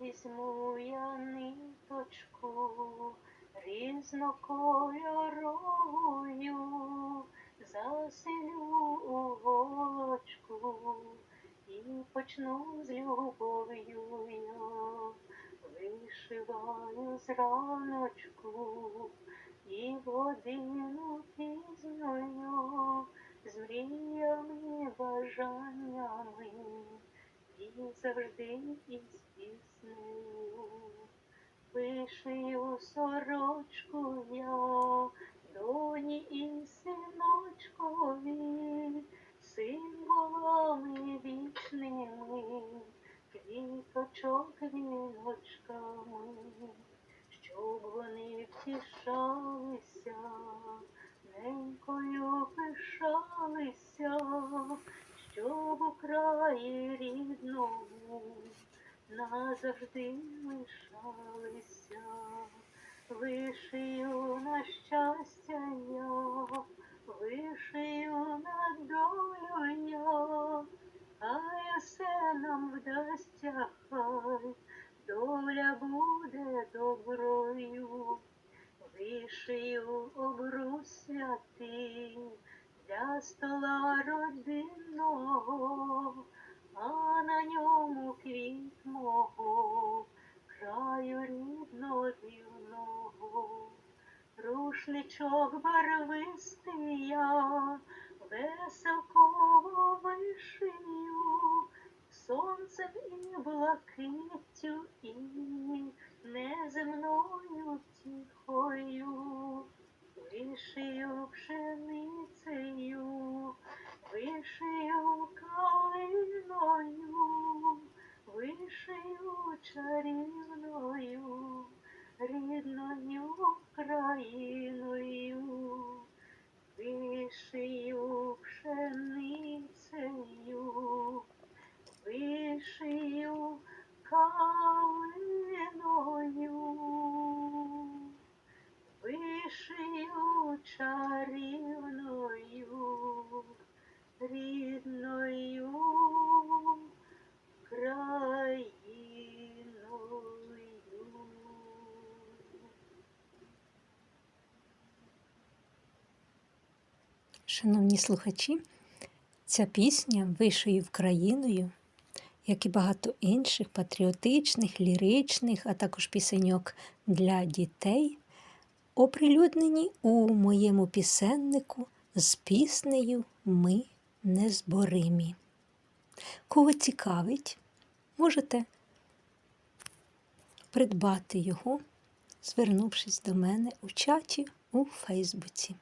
Візьму я ниточку різнокольоровою, заселю у голочку і почну з любов'ю я. Вишиваю зраночку і годину пізньою з мріями, бажаннями і завжди із піснею. Вишию сорочку я доні і синочкові, символами вічними, квіточок віночками, щоб вони втішалися, ненькою пишалися, щоб у краї рідному назавжди лишалися. Вишию на щастя я, вишию на долю я, хай все нам вдасться, хай доля буде доброю. Вишию обрус святий для стола родинного, а на ньому квіт мого, краю рідного рівного. Рушничок барвистий я, веселково вишию, сонцем і блакиттю, і неземною тихою. Вишию пшеницею, вишию калиною, вишию чарівною, рідною країною, вишию пшеницею, вишию калиною. Вишию чарівною, рідною Шановні слухачі, ця пісня вишию країною, як і багато інших патріотичних, ліричних, а також пісеньок для дітей, оприлюднені у моєму пісеннику з піснею Ми незборимі. Кого цікавить, можете придбати його, звернувшись до мене у чаті у Фейсбуці.